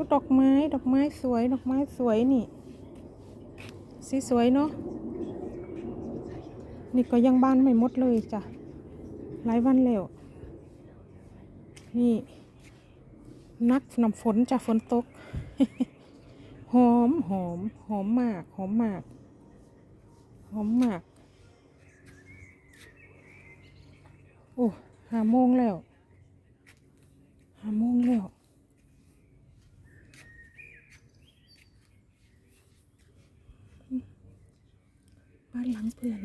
ดูดอกไม้ ดอกไม้สวย ดอกไม้สวยนี่ สีสวยเนาะ นี่ก็ยังบ้านไม่หมดเลยจ้ะ หลายวันแล้ว นี่ นักน้ำฝนจ้ะฝนตก หอมหอม หอมมาก หอมมาก หอมมาก โอ้หาโมงแล้วหาโมงแล้ว บ้านหลังเพื่อน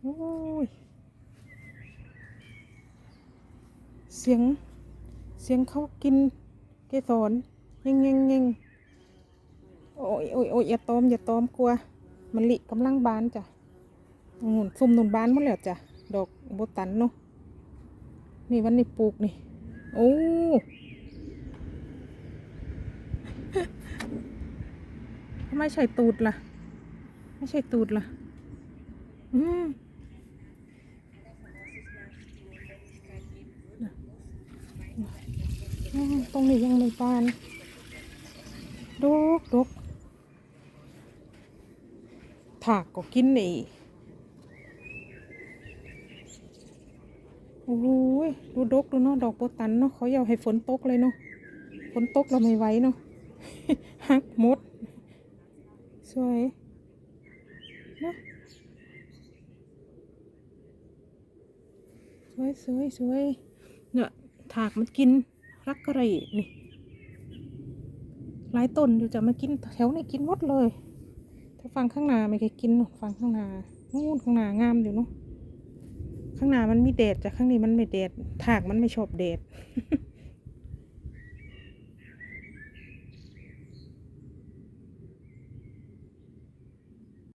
โอ้ย เสียง เสียงเขากินเกสรเง่งเง่งเง่งโอ้ยโอ้ยโอ้ยอย่าตอมอย่าตอมกลัวมันลิกำลังบานจ้ะองุ่นซุ่มหนุนบานหมดแล้วจ้ะ ดอกโบตันเนาะ นี่วันนี้ปลูกนี่ โอ้ำไมใช่ตูดล่ะ ไม่ใช่ตูดล่ะ อืมตรงนี้ยังไม่บานดกดกถากก็กินนี่โอ้ยดูดกดูเนาะดอกโบตันเนาะเขาอยากให้ฝนตกเลยเนาะฝนตกเราไม่ไหวเนาะหักมด สวยนอะสวยสวยสวยเนี่ยถากมันกินรักกระไรนี่หลายต้นอยู่จะมากินแถวนี้กินหมดเลย ถ้าฟังข้างนาไม่เคยกินฟังข้างนานู่นข้างนางามอยู่เนาะข้างนามันมีแดดจากข้างนี้มันไม่แดดถากมันไม่ชอบแดด